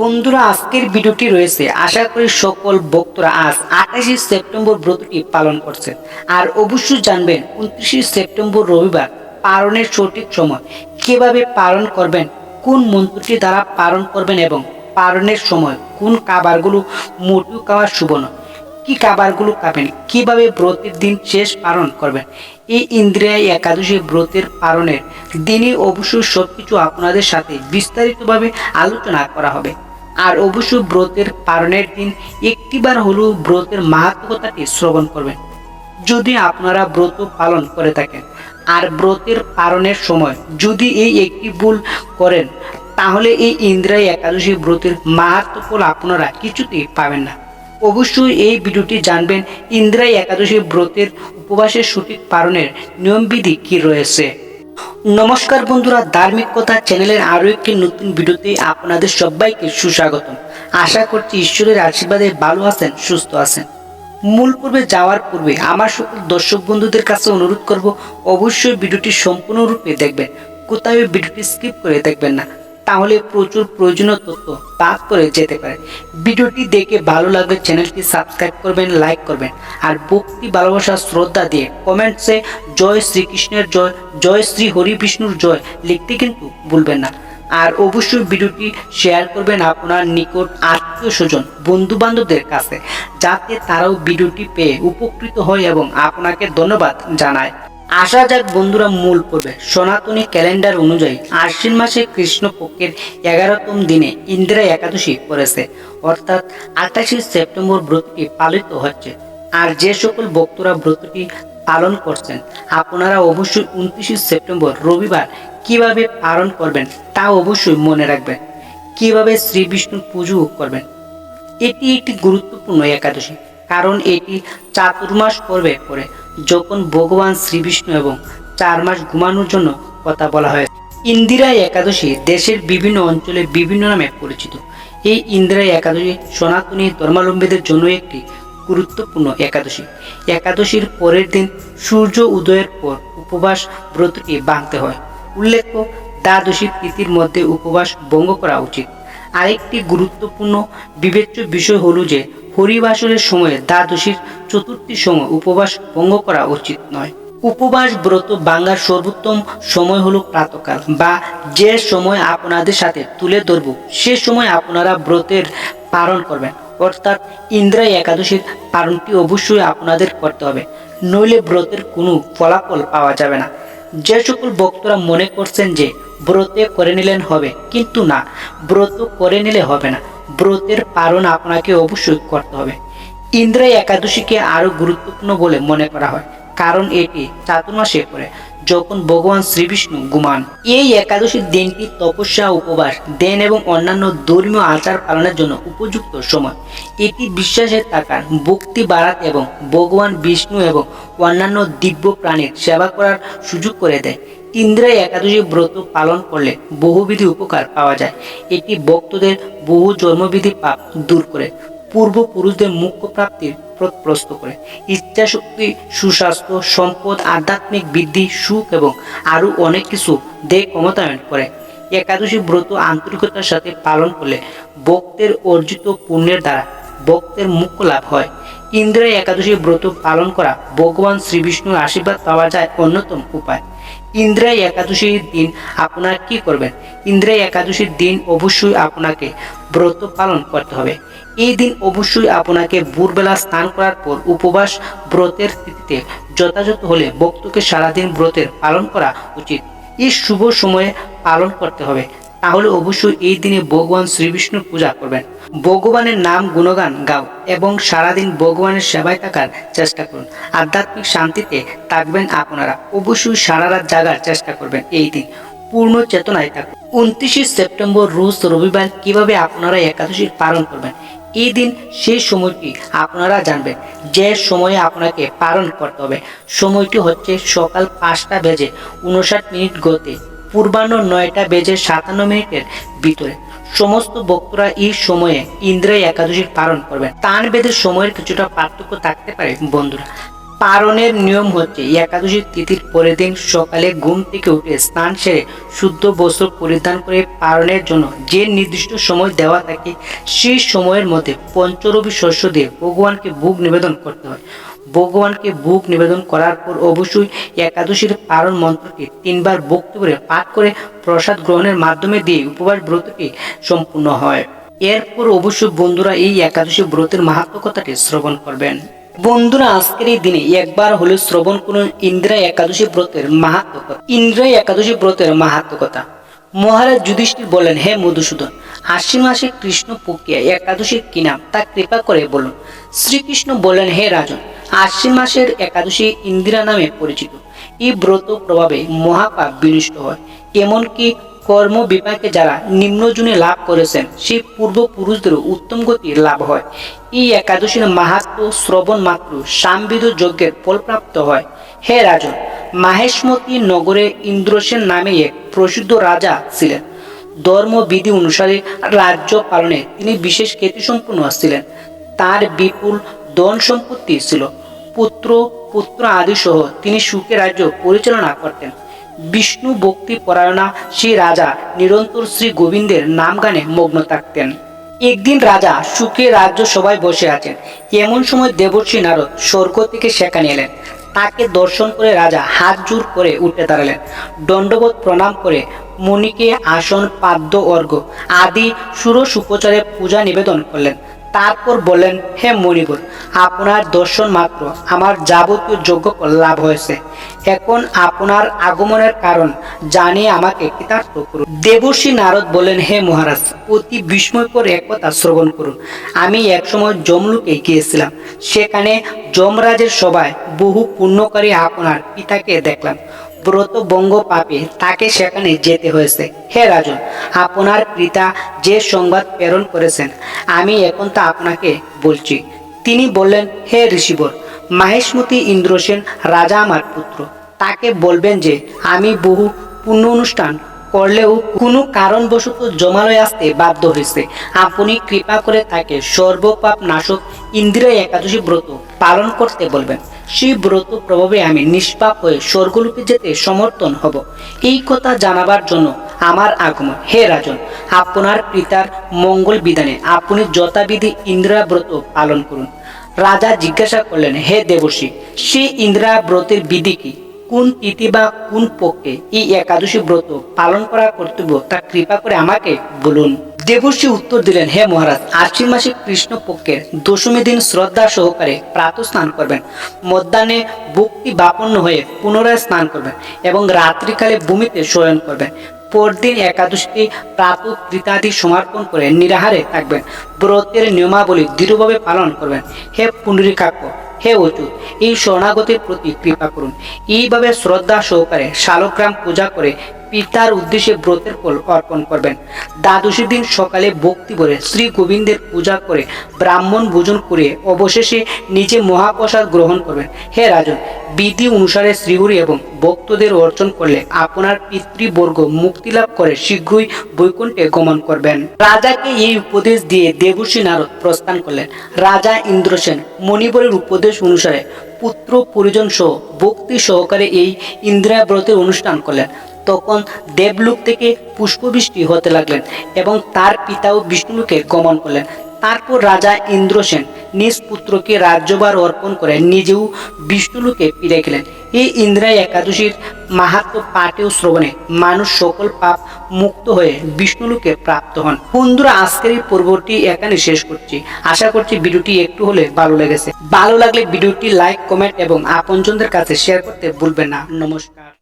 বন্ধুরা, আজকের ভিডিওটি রয়েছে। আশা করি সকল ভক্তরা আজ আঠাশে সেপ্টেম্বর ব্রতটি পালন করছেন আর অবশ্যই জানবেন, উনত্রিশে সেপ্টেম্বর রবিবার পালনের সঠিক সময়। কীভাবে পালন করবেন, কোন মন্ত্রটি দ্বারা পালন করবেন এবং পালনের সময় কোন খাবারগুলো মোটু খাওয়া শুভ নয়। কি খাবারগুলো খাবেন? কীভাবে ব্রতের দিন শেষ পালন করবেন? এই ইন্দ্রিয়া একাদশী ব্রতের পালনের দিনে অবশ্যই সবকিছু আপনাদের সাথে বিস্তারিতভাবে আলোচনা করা হবে। আর অবশ্যই ব্রতের পালনের দিন একটিবার হলেও ব্রতের মাহাত্মকতাটি শ্রবণ করবেন। যদি আপনারা ব্রত পালন করে থাকেন, আর ব্রতের পালনের সময় যদি এই একটি ভুল করেন, তাহলে এই ইন্দ্রায় একাদশী ব্রতের মাহাত্ম ফল আপনারা কিছুতেই পাবেন না। অবশ্যই এই ভিডিওটি জানবেন ইন্দ্রায় একাদশী ব্রতের উপবাসের সঠিক পালনের নিয়মবিধি কি রয়েছে। নমস্কার বন্ধুরা, ধার্মিক কথা চ্যানেলের আরও একটি নতুন ভিডিওতে আপনাদের সবাইকে সুস্বাগতম। আশা করছি ঈশ্বরের আশীর্বাদে ভালো আছেন, সুস্থ আছেন। মূল পর্বে যাওয়ার পূর্বে আমার সকল দর্শক বন্ধুদের কাছে অনুরোধ করব, অবশ্যই ভিডিওটি সম্পূর্ণরূপে দেখবেন। কোথাও ভিডিওটি স্কিপ করে দেখবেন না। তাহলে প্রচুর প্রয়োজনীয় তথ্য বাদ করে যেতে পারে ভিডিওটি দেখে ভালো লাগলে চ্যানেলটি সাবস্ক্রাইব করবেন, লাইক করবেন। আর ভক্তি, ভালোবাসা, শ্রদ্ধা দিয়ে কমেন্টসে জয় শ্রীকৃষ্ণের জয় জয় শ্রী হরি বিষ্ণুর জয় লিখতে কিন্তু ভুলবেন না। আর অবশ্যই ভিডিওটি শেয়ার করবেন আপনার নিকট আত্মীয় স্বজন বন্ধু বান্ধবদের কাছে, যাতে তারাও ভিডিওটি পেয়ে উপকৃত হয় এবং আপনাকে ধন্যবাদ জানায়। আসা যাক বন্ধুরা মূল পর্বে। সনাতনী ক্যালেন্ডার অনুযায়ী আশ্বিন মাসে কৃষ্ণপক্ষের এগারোতম দিনে ইন্দিরা একাদশী পড়েছে। অর্থাৎ আঠাশে সেপ্টেম্বর ব্রতটি পালিত হচ্ছে আর যে সকল ভক্তরা ব্রতটি পালন করছেন, আপনারা অবশ্যই উনত্রিশে সেপ্টেম্বর রবিবার কীভাবে পালন করবেন তা অবশ্যই মনে রাখবেন। কীভাবে শ্রী বিষ্ণুর পুজো করবেন, এটি একটি গুরুত্বপূর্ণ একাদশী, কারণ এটি চাতুর্মাস পর্বে পড়ে। যখন ভগবান শ্রীবিষ্ণু এবং চার মাস ঘুমানোর জন্য কথা বলা হয়। ইন্দিরা একাদশী দেশের বিভিন্ন অঞ্চলে বিভিন্ন নামে পরিচিত। এই ইন্দিরা একাদশী সনাতনী ধর্মাবলম্বীদের জন্য একটি গুরুত্বপূর্ণ একাদশী। একাদশীর পরের দিন সূর্য উদয়ের পর উপবাস ব্রতটি ভাঙতে হয়। উল্লেখ্য, দ্বাদশী তিথির মধ্যে উপবাস ভঙ্গ করা উচিত। আরেকটি গুরুত্বপূর্ণ বিবেচ্য বিষয় হলো যে হরিবাসরের সময়ে দ্বাদশীর চতুর্থী সময় উপবাস ভঙ্গ করা উচিত নয়। উপবাস ব্রত বাঙ্গার সর্বোত্তম সময় হলো প্রাতকাল বা যে সময় আপনাদের সাথে তুলে ধরব, সে সময় আপনারা ব্রতের পালন করবেন। অর্থাৎ ইন্দ্রাই একাদশীর পালনটি অবশ্যই আপনাদের করতে হবে, নইলে ব্রতের কোনো ফলাফল পাওয়া যাবে না। যে সকল ভক্তরা মনে করছেন যে ব্রতে করে নিলেন হবে, কিন্তু না, ব্রত করে নিলে হবে না। ব্রতের পালন আপনাকে অবশ্যই করতে হবে। ইন্দ্রাই একাদশীকে আরও গুরুত্বপূর্ণ বলে মনে করা হয়, কারণ এটি চাতুর্মাসে পড়ে, যখন ভগবান শ্রীবিষ্ণু ঘুমান। এই একাদশীর দিনটি তপস্যা, উপবাস, দেন এবং অন্যান্য ধর্মীয় আচার পালনের জন্য উপযুক্ত সময়। এটি বিশ্বাসের থাকার ভক্তি বাড়াতে এবং ভগবান বিষ্ণু এবং অন্যান্য দিব্য প্রাণীর সেবা করার সুযোগ করে দেয়। ইন্দ্রায় একাদশী ব্রত পালন করলে বহুবিধি উপকার পাওয়া যায়। এটি ভক্তদের বহু জন্মবিধি পাপ দূর করে, পূর্বপুরুষদের মুখ্য প্রাপ্তির প্রস্ত করে। ইচ্ছাশক্তি, সুস্বাস্থ্য, সম্পদ, আধ্যাত্মিক বৃদ্ধি, সুখ এবং আরও অনেক কিছু দেহ ক্ষমতায়ন করে। একাদশী ব্রত আন্তরিকতার সাথে পালন করলে ভক্তের অর্জিত পুণ্যের দ্বারা ভক্তের মুখ্য লাভ হয়। ইন্দ্রায় একাদশী ব্রত পালন করা ভগবান শ্রীবিষ্ণুর আশীর্বাদ পাওয়া যায় অন্যতম উপায়। ইন্দ্রায় একাদশীর দিন আপনারা কি করবেন ইন্দ্রায় একাদশীর দিন অবশ্যই আপনাকে ব্রত পালন করতে হবে। এই দিন অবশ্যই আপনাকে ভোরবেলা স্নান করার পর উপবাস ব্রতের স্থিতিতে যথাযথ হলে ভক্তকে সারাদিন ব্রতের পালন করা উচিত। এই শুভ সময়ে পালন করতে হবে। তাহলে অবশ্যই এই দিনে ভগবান শ্রীবিষ্ণুর পূজা করবেন। ভগবানের নাম গুণগান গাও এবং সারাদিন ভগবানের সেবায় থাকার চেষ্টা করুন। আধ্যাত্মিক শান্তিতে থাকবেন আপনারা। অবশ্যই সারা রাত জাগার চেষ্টা করবেন এই দিন। পূর্ণ চেতনায় থাকুন। উনত্রিশে সেপ্টেম্বর রোজ রবিবার কীভাবে আপনারা একাদশী পালন করবেন? এই দিন সেই সময়টি আপনারা জানবেন যে সময়ে আপনাকে পালন করতে হবে। সময়টি হচ্ছে সকাল পাঁচটা বেজে উনষাট মিনিট গতে পূর্বাহ্ন নয়টা বেজে সাতান্ন মিনিটের ভিতরে। সমস্ত ভক্তরা এই সময়ে ইন্দ্রায় একাদশীর পালন করবেন। তান বেদের সময়ের কিছুটা পার্থক্য থাকতে পারে, বন্ধুরা। পারণের নিয়ম হচ্ছে, একাদশী তিথির পরের দিন সকালে ঘুম থেকে উঠে স্নান সেরে শুদ্ধ বস্ত্র পরিধান করে পারণের জন্য যে নির্দিষ্ট সময় দেওয়া থাকে, সেই সময়ের মধ্যে পঞ্চরবি শস্য দিয়ে ভগবানকে ভোগ নিবেদন করতে হয়। ভগবানকে ভোগ নিবেদন করার পর অবশ্যই একাদশীর পারণ মন্ত্রটি তিনবার ভক্তি করে পাঠ করে প্রসাদ গ্রহণের মাধ্যমে দিয়ে উপবাস ব্রতটি সম্পূর্ণ হয়। এরপর অবশ্যই বন্ধুরা এই একাদশী ব্রতের মাহাত্ম কথাটি শ্রবণ করবেন। বন্ধুরা, আজকের এই দিনে একবার হলে শ্রবণ করুন ইন্দ্রা একাদশী ব্রতের মাহাত্ম ইন্দ্রা একাদশী ব্রতের মাহাত্ম কথা মহারাজ যুধিষ্ঠির বলেন, হে মধুসূদন, আশ্বিন মাসে কৃষ্ণ পক্ষিয়া একাদশীর কি নাম তা কৃপা করে বলুন। শ্রীকৃষ্ণ বলেন, হে রাজন আশ্বিন মাসের একাদশী ইন্দিরা নামে পরিচিত। এই ব্রত প্রভাবে মহাপাপ বিনষ্ট হয়। এমনকি কর্ম বিপাকে যারা নিম্নজনে লাভ করেছেন, সেই পূর্বপুরুষদেরও উত্তম গতির লাভ হয়। এই একাদশীর মাহাত্ম শ্রবণ মাত্র সামবিদ যজ্ঞের ফলপ্রাপ্ত হয়। হে রাজন, মাহেশমতি নগরে ইন্দ্রসেন নামে এক প্রসিদ্ধ রাজা ছিলেন। ধর্মবিধি অনুসারে রাজ্য পালনে তিনি বিশেষ খ্যাতিসম্পন্ন ছিলেন। তার বিপুল ধন সম্পত্তি ছিল। পুত্র পুত্র আদি সহ তিনি সুখে রাজ্য পরিচালনা করতেন। বিষ্ণু ভক্তি পরায়ণা সেই রাজা নিরন্তর শ্রী গোবিন্দের নাম গানে মগ্ন থাকতেন। একদিন রাজা সুখে রাজ্য সবাই বসে আছেন। এমন সময় দেবর্ষী নারদ স্বর্গ থেকে সেখানে এলেন। তাকে দর্শন করে রাজা হাত জোর করে উঠে দাঁড়ালেন। দণ্ডবোধ প্রণাম করে মণিকে আসন, পাদ্য অর্ঘ আদি সুরস উপচারে পূজা নিবেদন করলেন। তারপর বললেন, হে মণিবর আপনার দর্শন মাত্র। আমার যাবতীয় যোগ্য লাভ হয়েছে। এখন আপনার আগমনের কারণ জানিয়ে আমাকে কৃতার্থ করুন। দেবর্ষী নারদ বলেন হে মহারাজ, অতি বিস্ময়কর এক কথা শ্রবণ করুন। আমি একসময় জমলুকে গিয়েছিলাম। সেখানে যমরাজের সভায় বহু পুণ্যকারী আপনার পিতাকে দেখলাম। ব্রত বঙ্গ পাপে তাকে সেখানে যেতে হয়েছে। হে রাজন, আপনার পিতা যে সংবাদ প্রেরণ করেছেন, আমি এখন তা আপনাকে বলছি। তিনি বললেন, হে ঋষিবর মাহেশমতি ইন্দ্রসেন রাজা আমার পুত্র, তাকে বলবেন যে, আমি বহু পুণ্য অনুষ্ঠান করলেও কোনো কারণবশত জমালয়ে আসতে বাধ্য হয়েছে। আপনি কৃপা করে তাকে সর্বপাপ নাশক ইন্দিরা একাদশী ব্রত পালন করতে বলবেন। সেই ব্রত প্রভাবে আমি নিষ্পাপ হয়ে স্বর্গলোকে যেতে সমর্থন হব। এই কথা জানাবার জন্য আমার আগমন। হে রাজন, আপনার পিতার মঙ্গল বিধানে আপনি যথাবিধি ইন্দিরা ব্রত পালন করুন। রাজা জিজ্ঞাসা করলেন, হে দেবর্ষী সেই ইন্দিরা ব্রতের বিধি কি? কোন তিথি বা কোন পক্ষে এই একাদশী ব্রত পালন করা কর্তব্য? তা কৃপা করে আমাকে বলুন। দেবর্ষী উত্তর দিলেন, হে মহারাজ, আশ্বিন মাসে কৃষ্ণ পক্ষের দশমী দিন শ্রদ্ধা সহকারে প্রাত স্নান করবেন। মধ্যাহ্নে ভক্তি বাপন্ন হয়ে পুনরায় স্নান করবেন এবং রাত্রিকালে ভূমিতে শয়ন করবেন। পরদিন একাদশীতে প্রাত কৃতাদি সমর্পণ করে নিরাহারে থাকবেন। ব্রতের নিয়মাবলী দৃঢ়ভাবে পালন করবেন। হে পুণ্ডরিকাক্ষ, হে অচ্যুত, এই শরণাগতির প্রতি কৃপা করুন। এইভাবে শ্রদ্ধা সহকারে শালগ্রাম পূজা করে পিতার উদ্দেশ্যে ব্রতের ফল অর্পণ করবেন। দ্বাদশী দিন সকালে ভক্তি করে শ্রী গোবিন্দের পূজা করে ব্রাহ্মণ ভোজন করে অবশেষে নিজে মহাপ্রসাদ গ্রহণ করবেন। হে রাজন, বিধি অনুসারে শ্রীহরি এবং ভক্তদের অর্জন করলে আপনার পিতৃবর্গ মুক্তি লাভ করে শীঘ্রই বৈকুণ্ঠে গমন করবেন। রাজাকে এই উপদেশ দিয়ে দেবর্ষী নারদ প্রস্থান করলেন। রাজা ইন্দ্রসেন মণিবরের উপদেশ অনুসারে পুত্র পরিজন সহ ভক্তি সহকারে এই ইন্দিরা ব্রতের অনুষ্ঠান করলেন। তখন দেবলোক থেকে পুষ্পবৃষ্টি হতে লাগলেন এবং তার পিতাও বিষ্ণুলোকে গমন করলেন। তারপর রাজা ইন্দ্রসেন নিজ পুত্রকে রাজ্যভার অর্পণ করে নিজেও বিষ্ণুলোকে ফিরে গেলেন এই ইন্দ্রায় একাদশীর মাহাত্ম পাঠে ও শ্রবণে মানুষ সকল পাপ মুক্ত হয়ে বিষ্ণুলোকে প্রাপ্ত হন। বন্ধুরা, আজকের এই পর্বটি এখানে শেষ করছি। আশা করছি ভিডিওটি একটু হলে ভালো লেগেছে। ভালো লাগলে ভিডিওটি লাইক, কমেন্ট এবং আপনজনদের কাছে শেয়ার করতে ভুলবেন না। নমস্কার।